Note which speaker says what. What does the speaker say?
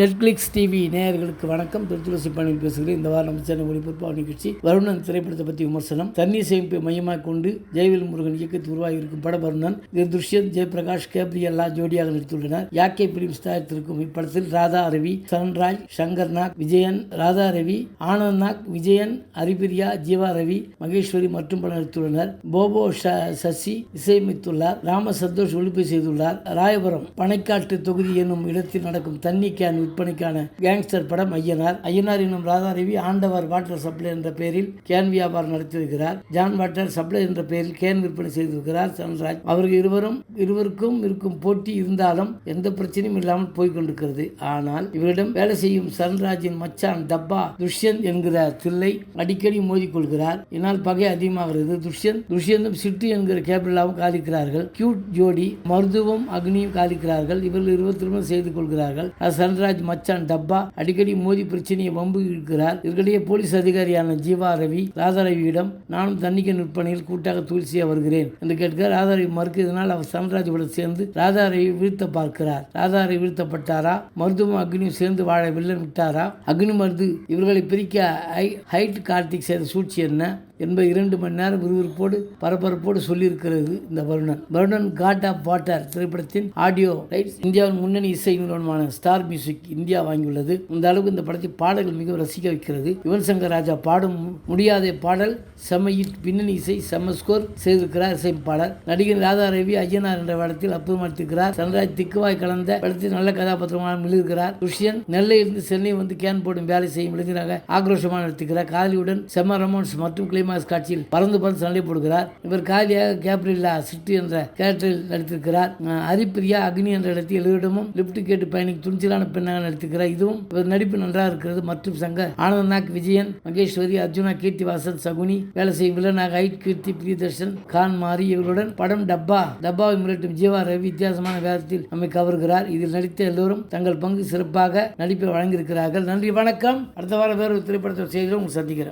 Speaker 1: Netflix TV நேயர்களுக்கு வணக்கம். திருத்துளசி பணியில் பேசுகிறேன். இந்த வாரம் நம்ம சேனல் ஒளிபரப்பாக நிகழ்ச்சி வருணன் திரைப்படத்தை பற்றி விமர்சனம் தண்ணீர் சேமிப்பை மையமாக கொண்டு ஜெயவில் முருகன் இயக்கத்தில் உருவாகி இருக்கும் பட வருணன். இது துஷ்யந்த் ஜெயபிரகாஷ் கேப்ரியல்லா ஜோடியாக நடித்துள்ளனர். யாக்கே பிலிம்ஸ் தயாரித்திருக்கும் இப்படத்தில் ராதா ரவி சரண்ராஜ் சங்கர் நாக் விஜயன் ராதா ரவி ஆனந்த் நாக் விஜயன் ஹரிபிரியா ஜீவா ரவி மகேஸ்வரி மற்றும் பலர் நடித்துள்ளனர். போபோ சசி இசையமைத்துள்ளார். ராம சந்தோஷ் ஒழிப்பு செய்துள்ளார். ராயபுரம் பனைக்காட்டு தொகுதி என்னும் இடத்தில் நடக்கும் தண்ணி கேன் விற்பனைக்கான கேங்ஸ்டர் படம் ஐயனார். ஐயனார் என்னும் ராதாரவி ஆண்டவர் வாட்டர் சப்ளை என்ற பெயரில் கேன் வியாபாரம் நடத்தியிருக்கிறார். ஜான் வாட்டர் சப்ளை என்ற பெயரில் கேன் விற்பனை செய்திருக்கிறார் சன்ராஜ் அவர்கள் இருவரும் இருவருக்கும் இருக்கும் போட்டி இருந்தாலும் எந்த பிரச்சனையும் இல்லாமல் போய்கொண்டிருக்கிறது. ஆனால் இவரிடம் வேலை செய்யும் சன்ராஜின் மச்சான் டப்பா துஷ்யந்த் என்கிற தில்லை அடிக்கடி மோதிக்கொள்கிறார். இதனால் பகை அதிகமாகிறது. துஷ்யந்த் துஷ்யந்தும் சிட்டு என்கிற கேபிளாவும் காதிக்கிறார்கள். கியூட் ஜோடி மருதுவும் அக்னியும் காதிக்கிறார்கள். இவர்கள் இருவர் திருமணம் செய்து கொள்கிறார்கள். அது சன்ராஜ் மச்சான் டப்பா அடிக்கடி மோதி பிரச்சனையை வம்பு இருக்கிறார். இதற்கிடையே போலீஸ் அதிகாரியான ஜீவா ரவி ராதாரவியிடம் நானும் தண்ணிக்க விற்பனையில் கூட்டாக தொழில் வருகிறேன் என்று கேட்க ராதாரவி மறுக்கிறதுனால் அவர் சன்ராஜுடன் சேர்ந்து ராதாரவி வீழ்த்த பார்க்கிறார். ராதாரவி வீழ்த்தப்பட்டாரா? மருத்துவம் அக்னியும் சேர்ந்து வாழ வில்லன் விட்டாரா? அக்னி மருந்து இவர்களை பிரிக்க ஹை- ஹைட் கார்த்திக் செய்த சூழ்ச்சி என்ன? என்பது இரண்டு மணி நேரம் விறுவிறுப்போடு பரபரப்போடு சொல்லியிருக்கிறது இந்த Varunan. Varunan god of water திரைப்படத்தின் ஆடியோ ரைட்ஸ் இந்தியாவின் முன்னணி இசை நிறுவனமான ஸ்டார் மியூசிக் இந்தியா வாங்கியுள்ளது. இந்த அளவுக்கு இந்த படத்தின் பாடல்கள் மிகவும் ரசிக்க வைக்கிறது. யுவன் சங்கர் ராஜா பாடும் முடியாத பாடல் செம்மையில் பின்னணி இசை செம்ம ஸ்கோர் செய்திருக்கிறார் இசைப்பாளர் நடிகர் ராதா ரவி ஐயனார் என்ற படத்தில் அற்புதமாக நடித்திருக்கிறார் சன்ராஜ் திக்குவாய் கலந்த படத்தில் நல்ல கதாபாத்திரமாக மிளிர்கிறார். துஷ்யன் நெல்லையிலிருந்து சென்னை வந்து கேன் போடும் வேலை செய்யும் இளைஞராக ஆக்ரோஷமாக நடத்துகிறார் காதலியுடன் செம்ம ரொமான்ஸ் மற்றும் மாஸ் காட்சியில் பறந்து பறந்து சண்டை போடுகிறார். இவர் காலியாக கேப்ரில்லா சிட்டி என்ற கேரக்டரில் நடித்திருக்கிறார். ஹரிப்பிரியா அக்னி என்ற இடத்தில் எழுதிடமும் லிப்ட் கேட்டு பயணிக்கு துணிச்சலான பெண்ணாக நடித்திருக்கிறார். இதுவும் இவர் நடிப்பு நன்றாக இருக்கிறது. மற்றும் சங்கர் ஆனந்தநாக் விஜயன் மகேஸ்வரி அர்ஜுனா கீர்த்திவாசன் சகுனி வேலை செய்யும் வில்லனாக ஐட் கீர்த்தி பிரியதர்ஷன் கான் மாறி இவருடன் படம் டப்பா டப்பாவை மிரட்டும் ஜீவா ரவி வித்தியாசமான வேதத்தில் நம்மை கவர்கிறார். இதில் நடித்த எல்லோரும் தங்கள் பங்கு சிறப்பாக நடிப்பை வழங்கியிருக்கிறார்கள். நன்றி வணக்கம். அடுத்த வாரம் வேறு ஒரு திரைப்படத்தை செய்கிறோம் உங்களை சந்திக்கிறேன்.